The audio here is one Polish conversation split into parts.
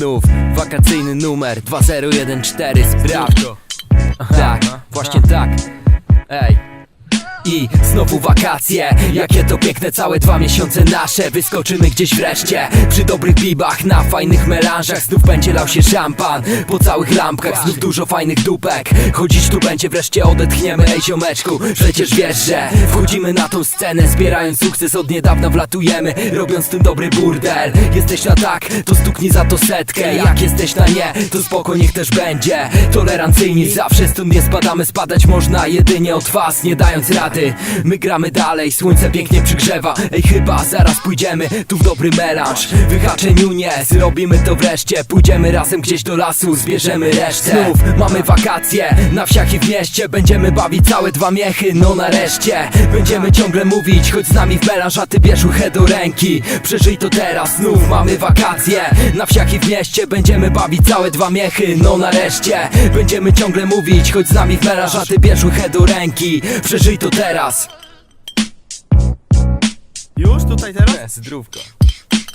Znów wakacyjny numer 2014 Sprawdź Tak, właśnie tak i znowu wakacje. Jakie to piękne całe dwa miesiące nasze. Wyskoczymy gdzieś wreszcie. Przy dobrych bibach, na fajnych melanżach. Znów będzie lał się szampan. Po całych lampkach, znów dużo fajnych dupek. Chodzić tu będzie wreszcie odetchniemy. Ej ziomeczku, przecież wiesz, że Wchodzimy na tą scenę, zbierając sukces. Od niedawna wlatujemy, robiąc tym dobry burdel. Jesteś na tak, to stuknij za to setkę. Jak jesteś na nie, to spoko niech też będzie. Tolerancyjni zawsze stąd nie spadamy. Spadać można jedynie od was, nie dając rady My gramy dalej, słońce pięknie przygrzewa. Ej chyba zaraz pójdziemy tu w dobry melanż. Wyhaczeniu nie, zrobimy to wreszcie. Pójdziemy razem gdzieś do lasu, zbierzemy resztę. Znów mamy wakacje, na wsiach i w mieście. Będziemy bawić całe dwa miechy, no nareszcie. Będziemy ciągle mówić, chodź z nami w melanż A ty bierz uchę do ręki. Przeżyj to teraz, znów mamy wakacje. Na wsiach i w mieście będziemy bawić całe dwa miechy No nareszcie. Będziemy ciągle mówić, chodź z nami w melanż A ty bierz uchę do ręki. Przeżyj to teraz Już tutaj teraz? Zdrówko.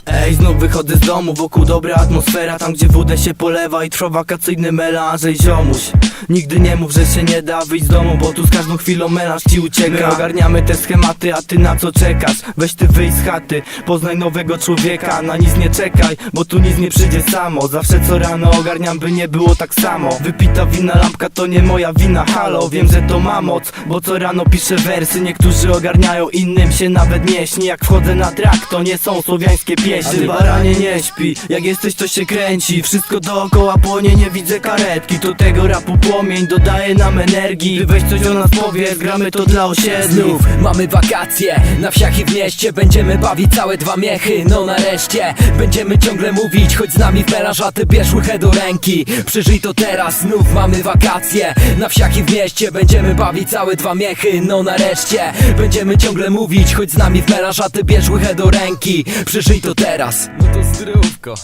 Ej, znów wychodzę z domu, wokół dobra atmosfera Tam gdzie wódę się polewa i trwa wakacyjny melanż. Ej ziomuś, nigdy nie mów, że się nie da wyjść z domu Bo tu z każdą chwilą melanż ci ucieka. My ogarniamy te schematy, a ty na co czekasz? Weź ty wyjdź z chaty, poznaj nowego człowieka. Na nic nie czekaj, bo tu nic nie przyjdzie samo. Zawsze co rano ogarniam, by nie było tak samo. Wypita wina lampka to nie moja wina, halo Wiem, że to ma moc, bo co rano piszę wersy. Niektórzy ogarniają, innym się nawet nie śni. Jak wchodzę na trak, to nie są słowiańskie pieśni. Ty baranie nie śpi, jak jesteś to się kręci. Wszystko dookoła płonie, nie widzę karetki. Do tego rapu płomień dodaje nam energii. Ty weź coś o nas powiedz, gramy to dla osiedli Znów mamy wakacje Na wsiach i w mieście. Będziemy bawić całe dwa miechy No nareszcie. Będziemy ciągle mówić Chodź z nami w melanż A ty bierz łychę do ręki. Przeżyj to teraz Znów mamy wakacje. Na wsiach i w mieście Będziemy bawić całe dwa miechy No nareszcie. Będziemy ciągle mówić Chodź z nami w melanż A ty bierz łychę do ręki. Przeżyj to teraz. No to zdrówko